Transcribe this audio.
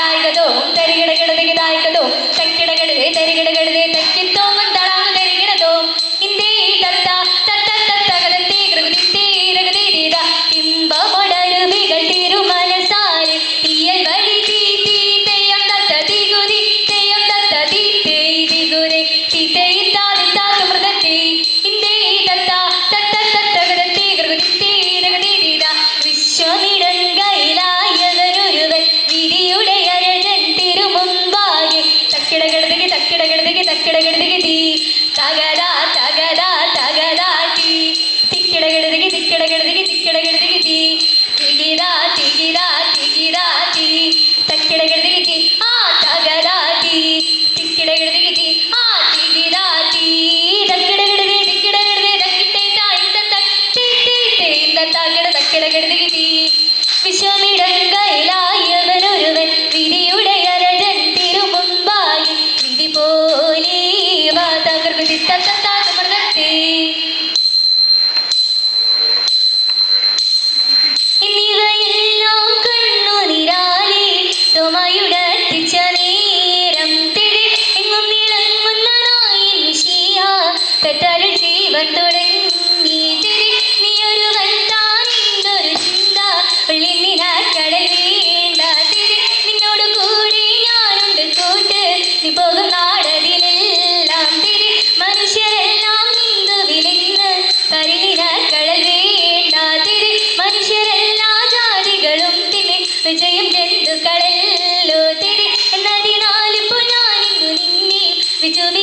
ഉണ്ടായിരുന്നു കിട ಕೆಳಗಡೆಗೆ ನೀ We will